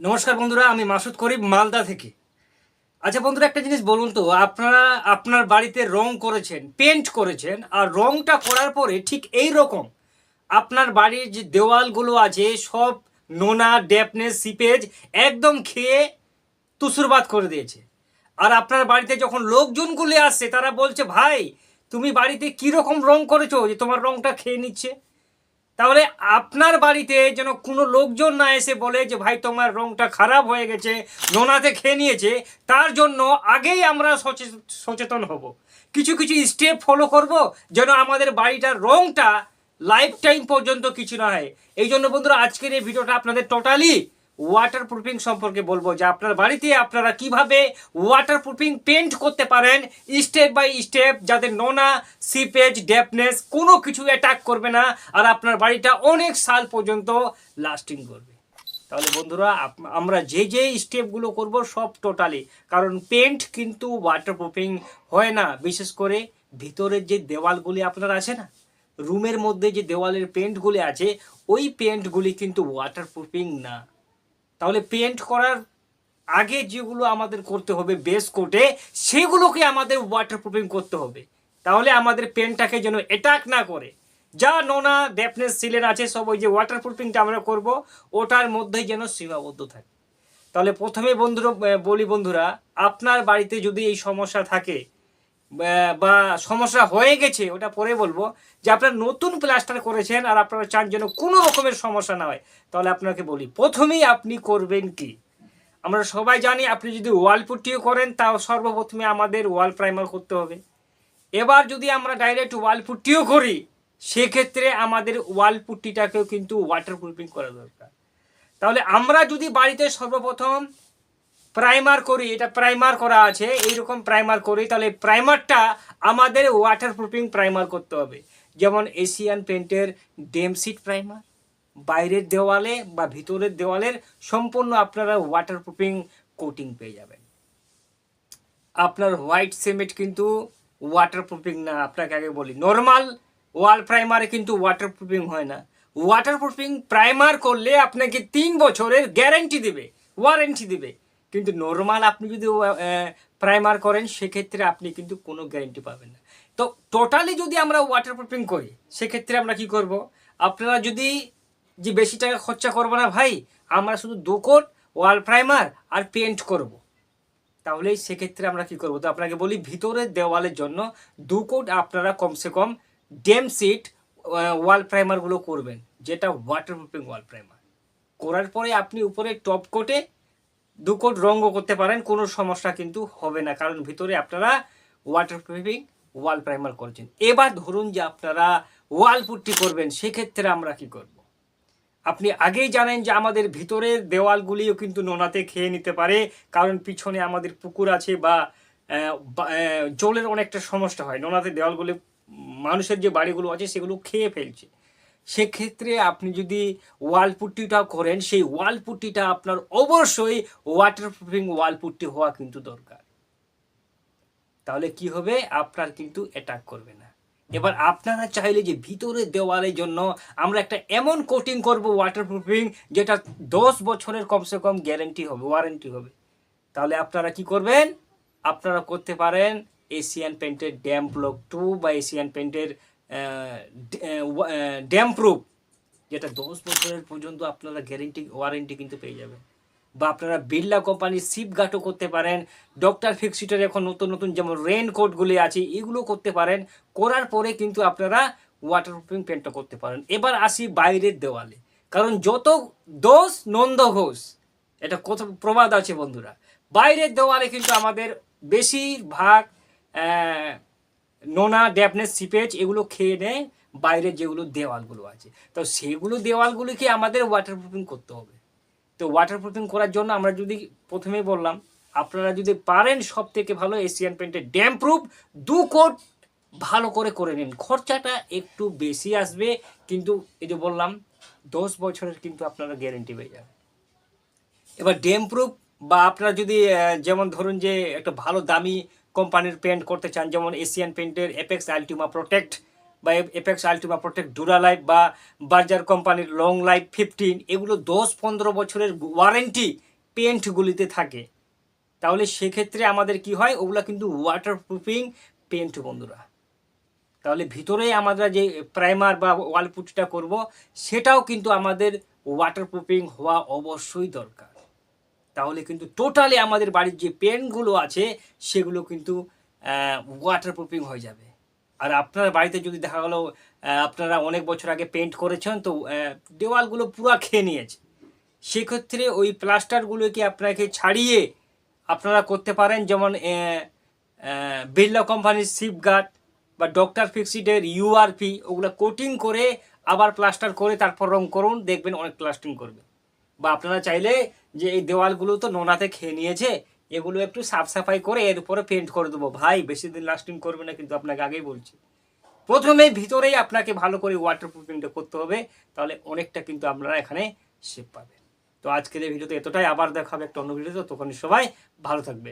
নমস্কার বন্ধুরা, আমি মাসুদ করিম, মালদা থেকে। আচ্ছা বন্ধুরা, একটা জিনিস বলুন তো, আপনারা, আপনার বাড়িতে রং করেছেন পেন্ট করেছেন, আর রংটা করার পরে ঠিক এই রকম আপনার বাড়ির যে দেওয়ালগুলো আছে, সব নোনা, ড্যাপনেস সিপেজ একদম খেয়ে তুসুরবাদ করে দিয়েছে। আর আপনার বাড়িতে যখন লোকজনগুলি আসছে, তারা বলছে, ভাই, তুমি বাড়িতে কীরকম রং করেছ? যে তোমার রংটা খেয়ে নিচ্ছে। তাহলে আপনার বাড়িতে যেন কোনো লোকজন না এসে বলে যে, ভাই, তোমার রংটা খারাপ হয়ে গেছে, নোনাতে খেয়ে নিয়েছে, তার জন্য আগেই আমরা সচে- সচেতন হব। কিছু কিছু স্টেপ ফলো করব যেন আমাদের বাড়িটার রংটা লাইফ টাইম পর্যন্ত কিছু না হয়। এই জন্য বন্ধুরা, আজকের এই ভিডিওটা আপনাদের টোটালি ওয়াটার প্রুফিং সম্পর্কে বলব, যে আপনার বাড়িতে আপনারা কীভাবে ওয়াটার প্রুফিং পেন্ট করতে পারেন স্টেপ বাই স্টেপ যাতে নোনা সিপেজ ডেপনেস কোনো কিছু অ্যাটাক করবে না, আর আপনার বাড়িটা অনেক সাল পর্যন্ত লাস্টিং করবে। তাহলে বন্ধুরা আমরা যে যে স্টেপগুলো করব সব টোটালি কারণ পেন্ট কিন্তু ওয়াটার প্রুফিং হয় না, বিশেষ করে ভিতরের যে দেওয়ালগুলি আপনার আছে না, রুমের মধ্যে যে দেওয়ালের পেন্টগুলি আছে, ওই পেন্টগুলি কিন্তু ওয়াটার প্রুফিং না। তাহলে পেন্ট করার আগে যেগুলো আমাদের করতে হবে বেস কোটে সেগুলোকে আমাদের ওয়াটার প্রুফিং করতে হবে। তাহলে আমাদের পেনটাকে যেন অ্যাটাক না করে। যা নোনা ডেপনেস সিলেন আছে, সব ওই যে ওয়াটার প্রুফিংটা আমরা করব, ওটার মধ্যেই যেন সীমাবদ্ধ থাকে। তাহলে প্রথমে বন্ধুরা, বলি বন্ধুরা, আপনার বাড়িতে যদি এই সমস্যা থাকে বা- সমস্যা হয়ে গেছে, ওটা পরে বলব। যে আপনার নতুন প্লাস্টার করেছেন আর আপনারা চান যেন কোনো রকমের সমস্যা না হয়, তাহলে আপনাকে বলি, প্রথমেই আপনি করবেন কি? আমরা সবাই জানি আপনি যদি ওয়াল পুট্টিও করেন, তাও সর্বপ্রথমে আমাদের ওয়াল প্রাইমার করতে হবে। এবার যদি আমরা ডাইরেক্ট ওয়াল পুট্টিও করি, সেক্ষেত্রে আমাদের ওয়াল পুট্টিটাকেও কিন্তু ওয়াটার প্রুফিং করা দরকার। তাহলে আমরা যদি বাড়িতে সর্বপ্রথম প্রাইমার করি, এটা প্রাইমার করা আছে, এইরকম প্রাইমার করি, তাহলে প্রাইমারটা আমাদের ওয়াটার প্রুফিং প্রাইমার করতে হবে। যেমন এশিয়ান পেন্টের ডেমসিট প্রাইমার বাইরের দেওয়ালে বা ভিতরের দেওয়ালের সম্পূর্ণ আপনারা ওয়াটার প্রুফিং কোটিং পেয়ে যাবেন। আপনার হোয়াইট সিমেন্ট কিন্তু ওয়াটার প্রুফিং না, আপনাকে আগে বলি নর্মাল ওয়াল প্রাইমারে কিন্তু ওয়াটার প্রুফিং হয় না। ওয়াটার প্রুফিং প্রাইমার করলে আপনাকে তিন বছরের গ্যারেন্টি দেবে ওয়ারেন্টি দেবে। কিন্তু নর্মাল আপনি যদি প্রাইমার করেন, সেক্ষেত্রে আপনি কিন্তু কোনো গ্যারেন্টি পাবেন না। তো টোটালি যদি আমরা ওয়াটার প্রুফিং করি, সেক্ষেত্রে আমরা কি করব? আপনারা যদি যে বেশি টাকা খরচা করব না ভাই, আমরা শুধু দু কোট ওয়াল প্রাইমার আর পেন্ট করব। তাহলে সেক্ষেত্রে আমরা কি করব? তো আপনাকে বলি ভিতরের দেওয়ালের জন্য দু কোট আপনারা কমসে কম ডেম সিট ওয়াল প্রাইমারগুলো করবেন, যেটা ওয়াটার প্রুফিং ওয়াল প্রাইমার করার পরে আপনি উপরে টপ কোটে দু কোট রঙও করতে পারেন, কোনো সমস্যা কিন্তু হবে না। কারণ ভিতরে আপনারা ওয়াটার প্রুফিং ওয়াল প্রাইমার করছেন। এবার ধরুন যে আপনারা ওয়াল পুট্টি করবেন, সেক্ষেত্রে আমরা কি করব? আপনি আগেই জানেন যে আমাদের ভিতরের দেওয়ালগুলিও কিন্তু নোনাতে খেয়ে নিতে পারে, কারণ পিছনে আমাদের পুকুর আছে বা জলের অনেকটা সমস্যা হয়। নোনাতে দেওয়ালগুলি, মানুষের যে বাড়িগুলো আছে, সেগুলো খেয়ে ফেলছে। সেক্ষেত্রে আপনি যদি ওয়াল পুট্টিটা করেন, সেই ওয়াল পুট্টিটা আপনার অবশ্যই ওয়াটার প্রুফিং ওয়াল পুট্টি হওয়া কিন্তু দরকার। তাহলে কি হবে? আপনার কিন্তু অ্যাটাক করবে না। এবার আপনারা চাইলে যে ভিতরের দেওয়ালের জন্য আমরা একটা এমন কোটিং করব ওয়াটারপ্রুফিং যেটা দশ বছরের কমসে কম গ্যারেন্টি হবে ওয়ারেন্টি হবে। তাহলে আপনারা কি করবেন? আপনারা করতে পারেন এশিয়ান পেন্টের ড্যাম ব্লক টু বা এশিয়ান পেন্টের ড্যাম প্রুফ, যেটা দশ বছরের পর্যন্ত আপনারা গ্যারেন্টি ওয়ারেন্টি কিন্তু পেয়ে যাবেন। বা আপনারা বিড়লা কোম্পানির সিপ গাটও করতে পারেন ডক্টর ফিক্সিটার এখন নতুন নতুন যেমন রেন কোটগুলি আছে, এগুলো করতে পারেন। করার পরে কিন্তু আপনারা ওয়াটারপ্রুফিং পেন্টটা করতে পারেন। এবার আসি বাইরের দেওয়ালে। কারণ যত দোষ, নন্দ ঘোষ, এটা কত প্রবাদ আছে বন্ধুরা। বাইরের দেওয়ালে কিন্তু আমাদের বেশিরভাগ নোনা ড্যাপনেস সিপেজ এগুলো খেয়ে নেয় বাইরের যেগুলো দেওয়ালগুলো আছে। তো সেগুলো দেওয়ালগুলিকে আমাদের ওয়াটারপ্রুফিং করতে হবে। তো ওয়াটারপ্রুফিং করার জন্য আমরা যদি প্রথমেই বললাম, আপনারা যদি পারেন সব থেকে ভালো এশিয়ান পেন্টের ড্যাম প্রুফ দু কোট ভালো করে করে নিন। খরচাটা একটু বেশি আসবে, কিন্তু এই যে বললাম, দশ বছরের কিন্তু আপনারা গ্যারেন্টি পেয়ে যাবেন। এবার ডেম প্রুফ বা আপনারা যদি যেমন ধরুন যে একটা ভালো দামি কোম্পানির পেন্ট করতে চান, যেমন এশিয়ান পেন্টের এপেক্স আলটিমা প্রোটেক্ট বা Apex Ultima Protect Dura Life বা বার্জার কোম্পানির লং লাইফ ফিফটিন এগুলো দশ পনেরো বছরের ওয়ারেন্টি পেন্টগুলিতে থাকে। তাহলে সেক্ষেত্রে আমাদের কি হয়? ওগুলো কিন্তু ওয়াটার প্রুফিং পেন্ট বন্ধুরা। তাহলে ভিতরে আমরা যে প্রাইমার বা ওয়াল পুটিটা করব, সেটাও কিন্তু আমাদের ওয়াটার প্রুফিং হওয়া অবশ্যই দরকার। তাহলে কিন্তু টোটালি আমাদের বাড়ির যে পেনগুলো আছে, সেগুলো কিন্তু ওয়াটার প্রুফিং হয়ে যাবে। আর আপনার বাড়িতে যদি দেখা গেলো আপনারা অনেক বছর আগে পেন্ট করেছেন, তো দেওয়ালগুলো পুরো খেয়ে নিয়েছে। সেক্ষেত্রে ওই প্লাস্টারগুলোকে আপনাকে ছাড়িয়ে আপনারা করতে পারেন, যেমন বিড়লা কোম্পানির সিপগার্ড বা ডক্টর ফিক্সিডের ইউআরপি ওগুলো কোটিং করে আবার প্লাস্টার করে তারপর রং করুন, দেখবেন অনেক প্লাস্টিং করবে। বা আপনারা চাইলে যে এই দেওয়ালগুলো তো নোনাতে খেয়ে নিয়েছে, এগুলো একটু সাফ সাফাই করে এর উপরে পেন্ট করে দেবো। ভাই, বেশি দিন লাস্টিং করবে না কিন্তু আপনাকে আগেই বলছি। প্রথমে ভিতরেই আপনাকে ভালো করে ওয়াটার প্রুফিংটা করতে হবে, তাহলে অনেকটা কিন্তু আপনারা এখানে সেভ পাবেন। তো আজকের এই ভিডিওতে এতটাই। আবার দেখা হবে একটা অন্য ভিডিওতে। তখন সবাই ভালো থাকবে